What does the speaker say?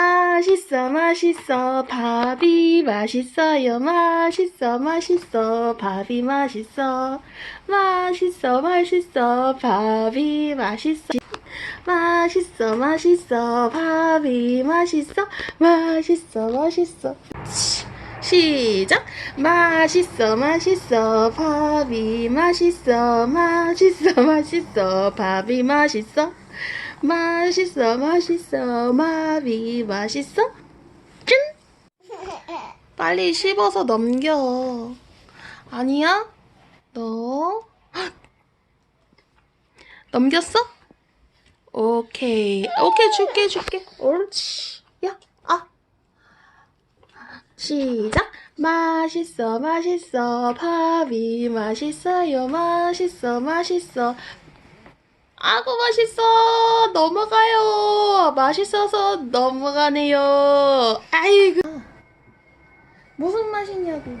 맛있어 맛있어 밥이 맛있어요 맛있어 맛있어 밥이 맛있어. 맛있어 맛있어 밥이 맛있어. 맛있어 맛있어 밥이 맛있어. 맛있어 맛있어. 시- 시작. 맛있어 맛있어 밥이 맛있어. 맛있어 맛있어 밥이 맛있어 맛있어 맛있어 밥이 맛있어? 짠! 빨리 씹어서 넘겨. 아니야? 너? 헉! 넘겼어? 오케이. 오케이 줄게 줄게. 옳지. 야아. 시작. 맛있어 맛있어. 밥이 맛있어요. 맛있어 맛있어 아구 맛있어. 넘어가요. 맛있어서 넘어가네요. 아이고. 무슨 맛이냐고